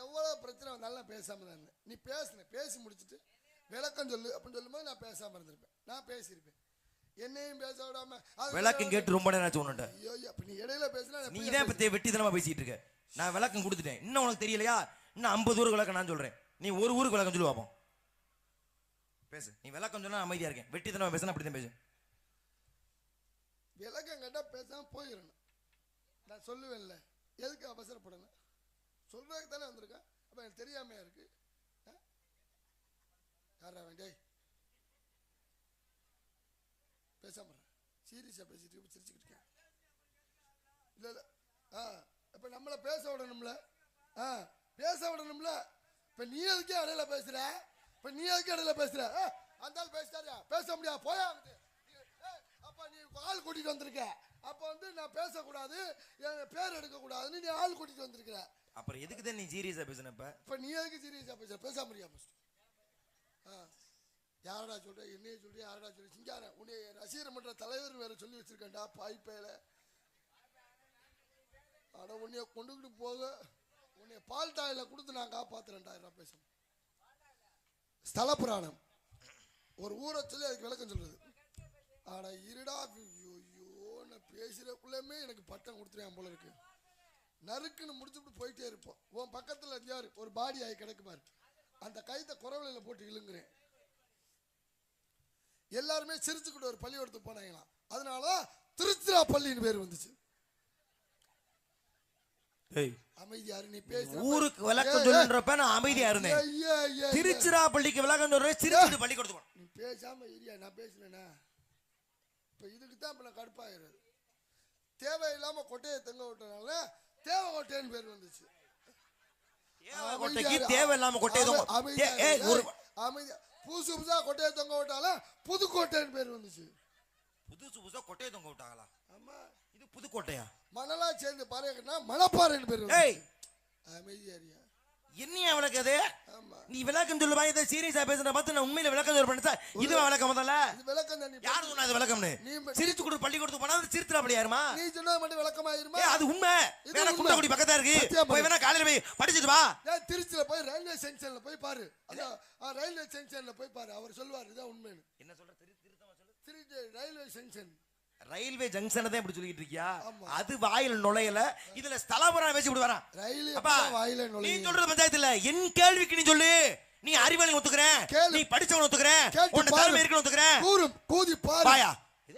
எவ்வளவு பிரச்சனை வந்தாலும் நான் பேசாம தான் இருந்தேன். நீ பேசுன பேசி முடிச்சிட்டு விளக்கம் சொல்லு அப்படின்னு சொல்லும்போது நான் பேசாம இருந்திருப்பேன். நான் பேசியிருப்பேன். என்னையும் பேச விடாம விளக்கம் கேட்டு ரொம்ப நேரம் உன்கிட்ட. ஐயோ அப்ப நீ இடையில பேசினா நீ தான் பத்தி வெட்டித்தனமா பேசிட்டு இருக்க? நான் விளக்கம் கொடுத்துட்டேன். இன்னும் உனக்கு தெரியலையா? இன்னும் ஐம்பது ஊருக்கு விளக்கம் நான் சொல்றேன். நீ ஒரு ஊருக்கு விளக்கம் சொல்லி பார்ப்போம் பேசு. நீ விளக்கம் சொன்னா நான் அமைதியா இருக்கேன். வெட்டித்தனமா பேசுனா அப்படிதான் பேசு. விளக்கம் கேட்டா பேசாம போயிடணும். நான் சொல்லுவேன்ல. எதுக்கு அவசரப்படணும்? சொல்றதுக்கு தானே வந்திருக்கேன் அப்போ எனக்கு தெரியாமையா இருக்கு? யாரா வேண்டே பேசாம சீரியஸா பேசிட்டு இருக்க, சிரிச்சுக்கிட்டு இருக்கேன் இல்லை இல்லை. ஆ இப்போ நம்மளை பேச விடணும்ல? ஆ பேச விடணும்ல? இப்போ நீ எதுக்கே இடையில பேசுற? இப்போ நீ எதுக்கே இடையில பேசுற? ஆ, அந்த ஆள் பேசிட்டாரியா பேச முடியாது. போயா அங்கிட்டு. நீ, நீ ஆள் கூட்டிகிட்டு வந்திருக்க. அப்போ வந்து நான் பேசக்கூடாது. என் பேர் எடுக்கக்கூடாதுன்னு நீ ஆள் கூட்டிகிட்டு வந்திருக்கிற. அப்புறம் எதுக்கு தான் நீ சீரியஸா பேசுன இப்ப? நீ எதுக்கு சீரியஸா பேசுற? பேசாம இருக்கியா ஃபர்ஸ்ட் ஆ. யாரடா சொல்ற? என்னைய சொல்ற யாரடா சொல்ற சிங்கார உன்னை ரசிகர் மன்ற தலைவர் வேற சொல்லி வச்சிருக்கேன்டா பாய்ப்பேல அட உன்னைய கொண்டுகிட்டு போக உன்னைய பால் டாயில கொடுத்து நான் காப்பாத்துறேன்டா இதெல்லாம் பேசணும் ஸ்தல புராணம். ஒரு ஊரை சொல்லி அதுக்கு விளக்கம் சொல்றது. ஆனா இருடா ஐயோ ஐயோ நான் பேசுறதுக்குள்ளேயுமே எனக்கு பட்டம் கொடுத்துருவேன் போல இருக்கு. நறுக்குன்னு முடிச்சுட்டு போயிட்டே இருப்போம். உன் பக்கத்துல யாரு? ஒரு பாடி ஆகி கிடக்கு பாரு அந்த கைத்தை குறவலையில போட்டு இழுங்குறேன். எல்லாருமே சிரிச்சுக்கிட்டு ஒரு பள்ளிக்கூடத்துக்கு போனாங்களாம். அதனால திருச்சிராப்பள்ளின்னு பேர் வந்துச்சு. ஊருக்கு விளக்கம் சொல்லுன்றப்ப நான் அமைதியா இருந்தேன். திருச்சிராப்பள்ளிக்கு விளக்கம் சொல்றேன் சிரிச்சுட்டு பள்ளி கொடுத்து நீ பேசாம இரியா நான் பேசுனேனா இப்ப இதுக்கு தான் இப்ப நான் கடுப்பாகிறது தேவையில்லாம கொட்டையை தொங்க விட்டனால தேவை கொட்டைன்னு பேர் வந்துச்சு. கொட்டைக்கு தேவையில்லாம கொட்டையை தொங்க- அமைதியா புதுசு புதுசா கொட்டையை தொங்க விட்டால? புதுக்கோட்டைன்னு பேர் வந்துச்சு. புதுசு புதுசா கொட்டையை தொங்க விட்டாங்களா? ஆமா. இது புதுக்கோட்டையா? மணலா சேர்ந்து பாருங்கன்னா மணப்பாறைன்னு பேர் அமைதியா என்னையா விளக்கு அது ஆமா. நீ விளக்கம் சொல்லுவா இதை சீரியஸா பேசுற பார்த்து நான் உண்மையில விளக்கம் சொல்ல பண்ணா இதுவா விளக்கம் முதல்ல? இது விளக்கம் யார் சொன்னா இது விளக்கம்னு? சிரிச்சு கொடு பள்ளி கொடுத்து போனா அது சிரித்துறாப்படி யாருமா நீ சொன்னது மட்டும் விளக்கமாயிருமா ஏ அது உண்மை. இது உண்மை. குண்டக்குடி பக்கத்தா இருக்கு. போய் வேணா காலையில போய் படிச்சுட்டு வா. திருச்சியில போய் ரயில்வே ஜங்ஷன்ல போய் பாரு. ரயில்வே ஜங்ஷன்ல போய் பாரு. அவர் சொல்லுவார் இதான் உண்மைன்னு. என்ன சொல்ற? திருத்தமா சொல்லு. திருச்சி ரயில்வே ஜங்ஷன் ரயில்வே ஜங்ஷனை தான் இப்படி சொல்லிட்டு இருக்கியா. அது வாயில நுழையல. இதுல ஸ்தலபுரம் பேசி விட்டு வரான். ரயில் அப்பா வாயில நீ சொல்றது பஞ்சாயத்து இல்ல. என் கேள்விக்கு நீ சொல்லு. நீ அறிவாளி ஒத்துக்கிறேன். நீ படிச்சவன் ஒத்துக்கிறேன். உன்ன. திறமை இருக்குன்னு ஒத்துக்கிறேன். கூதி